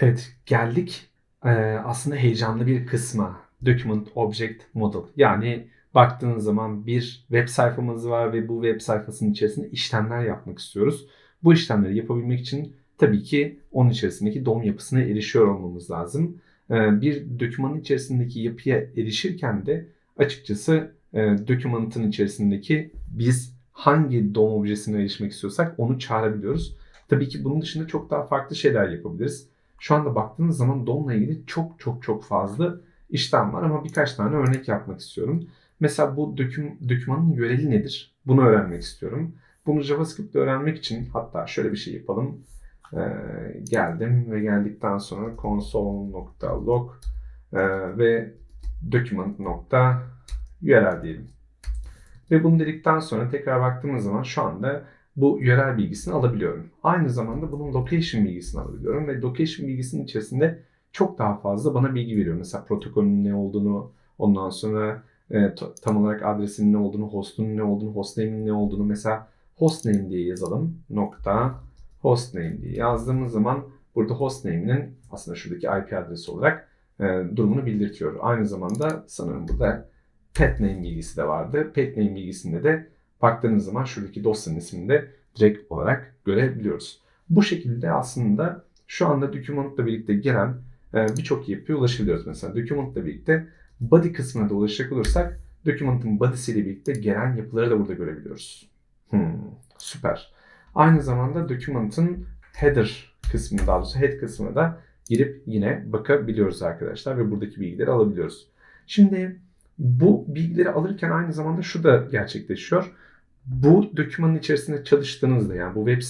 Evet, geldik e, aslında heyecanlı bir kısma. Document Object Model. Yani baktığınız zaman bir web sayfamız var ve bu web sayfasının içerisinde işlemler yapmak istiyoruz. Bu işlemleri yapabilmek için tabii ki onun içerisindeki DOM yapısına erişiyor olmamız lazım. Bir dokümanın içerisindeki yapıya erişirken de açıkçası dokümanın içerisindeki biz hangi DOM objesine erişmek istiyorsak onu çağırabiliyoruz. Tabii ki bunun dışında çok daha farklı şeyler yapabiliriz. Şu anda baktığınız zaman DOM'la ilgili çok çok çok fazla işlem var ama birkaç tane örnek yapmak istiyorum. Mesela bu döküm, dokümanın yöreli nedir? Bunu öğrenmek istiyorum. Bunu JavaScript'te öğrenmek için hatta şöyle bir şey yapalım. Ee, geldim ve geldikten sonra console.log e, ve document.url diyelim. Ve bunu dedikten sonra tekrar baktığımız zaman şu anda bu yörel bilgisini alabiliyorum. Aynı zamanda bunun location bilgisini alabiliyorum ve location bilgisinin içerisinde çok daha fazla bana bilgi veriyor. Mesela protokolün ne olduğunu, ondan sonra e, tam olarak adresinin ne olduğunu, host'un ne olduğunu, hostname'in ne olduğunu mesela hostname diye yazalım. Nokta hostname diye yazdığımız zaman burada hostname'inin aslında şuradaki IP adresi olarak e, durumunu bildirtiyor. Aynı zamanda sanırım burada petname bilgisi de vardı. Petname bilgisinde de baktığınız zaman şuradaki dosyanın ismini de direkt olarak görebiliyoruz. Bu şekilde aslında şu anda document'la birlikte gelen e, birçok yapıya ulaşabiliyoruz. Mesela document'la birlikte body kısmına da ulaşacak olursak document'ın body'siyle birlikte gelen yapıları da burada görebiliyoruz. Hmm, süper. Aynı zamanda document'ın header kısmını daha doğrusu head kısmına da girip yine bakabiliyoruz arkadaşlar ve buradaki bilgileri alabiliyoruz. Şimdi bu bilgileri alırken aynı zamanda şu da gerçekleşiyor. Bu dokümanın içerisinde çalıştığınızda yani bu web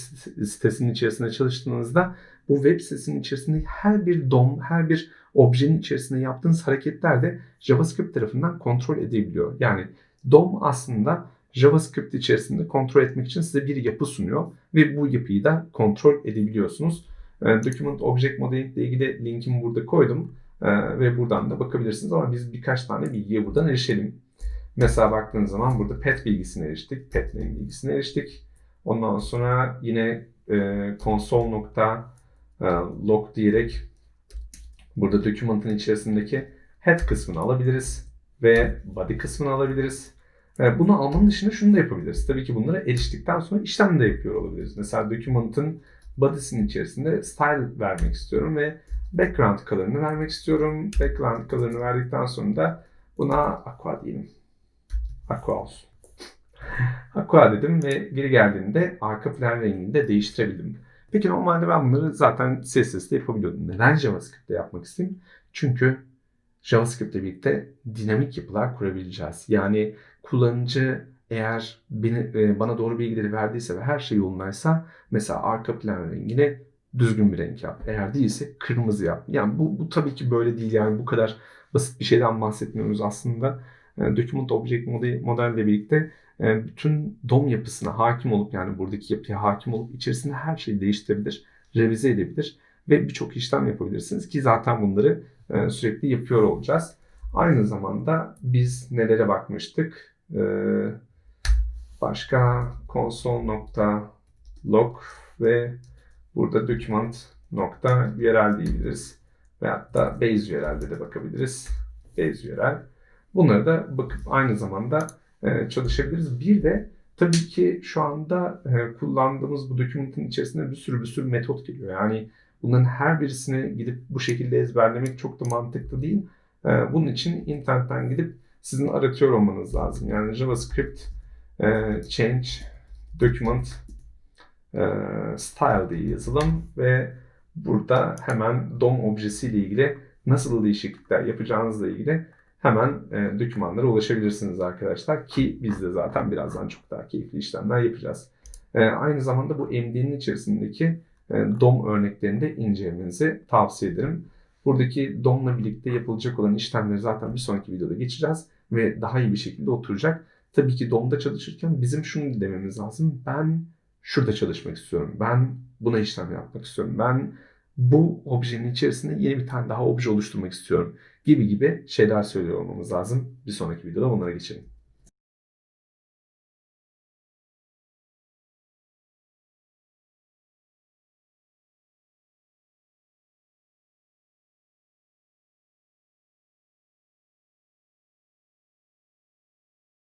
sitesinin içerisinde çalıştığınızda bu web sitesinin içerisinde her bir DOM, her bir objenin içerisinde yaptığınız hareketler de JavaScript tarafından kontrol edilebiliyor. Yani DOM aslında JavaScript içerisinde kontrol etmek için size bir yapı sunuyor ve bu yapıyı da kontrol edebiliyorsunuz. Document Object Modeling ile ilgili linkimi burada koydum. Ee, ve buradan da bakabilirsiniz ama biz birkaç tane bilgiye buradan erişelim. Mesela baktığınız zaman burada pet bilgisine eriştik, pet name bilgisine eriştik. Ondan sonra yine e, console.log diyerek burada dokümanın içerisindeki head kısmını alabiliriz ve body kısmını alabiliriz. E, bunu almanın dışında şunu da yapabiliriz. Tabii ki bunlara eriştikten sonra işlem de yapıyor olabiliriz. Mesela dokümanın body'sinin içerisinde style vermek istiyorum ve background color'ını vermek istiyorum. Background color'ını verdikten sonra da buna aqua diyelim. Aqua olsun. aqua dedim ve biri geldiğinde arka plan rengini de değiştirebildim. Peki normalde ben bunları zaten CSS'de yapabiliyordum. Neden JavaScript'te yapmak isteyeyim? Çünkü JavaScript'le birlikte dinamik yapılar kurabileceğiz. Yani kullanıcı eğer beni, e, bana doğru bilgileri verdiyse ve her şey yolundaysa mesela arka plan rengini düzgün bir renk yap. Eğer değilse kırmızı yap. Yani bu, bu tabii ki böyle değil yani bu kadar basit bir şeyden bahsetmiyoruz aslında. E, Document Object model, modelle birlikte e, bütün DOM yapısına hakim olup yani buradaki yapıya hakim olup içerisinde her şeyi değiştirebilir, revize edebilir ve birçok işlem yapabilirsiniz ki zaten bunları e, sürekli yapıyor olacağız. Aynı zamanda biz nelere bakmıştık? Başka console.log ve Burada document yerel diyebiliriz. Veyahut da base yerelde de bakabiliriz. Base yerel. Bunları da bakıp aynı zamanda e, çalışabiliriz. Bir de tabii ki şu anda e, kullandığımız bu dokümanın içerisinde bir sürü bir sürü metot geliyor. Yani bunların her birisini gidip bu şekilde ezberlemek çok da mantıklı değil. E, bunun için internetten gidip sizin aratıyor olmanız lazım. Yani JavaScript change document style diye yazılım ve burada hemen DOM objesi ile ilgili nasıl değişiklikler yapacağınızla ilgili hemen e, dokümanlara ulaşabilirsiniz arkadaşlar ki biz de zaten birazdan çok daha keyifli işlemler yapacağız. E, aynı zamanda bu MD'nin içerisindeki e, DOM örneklerini de incelemenizi tavsiye ederim. Buradaki DOM'la birlikte yapılacak olan işlemleri zaten bir sonraki videoda geçeceğiz ve daha iyi bir şekilde oturacak. Tabii ki DOM'da çalışırken bizim şunu dememiz lazım. Ben şurada çalışmak istiyorum. Ben buna işlem yapmak istiyorum. Ben bu objenin içerisinde yeni bir tane daha obje oluşturmak istiyorum gibi gibi şeyler söylüyor olmamız lazım. Bir sonraki videoda bunlara geçelim.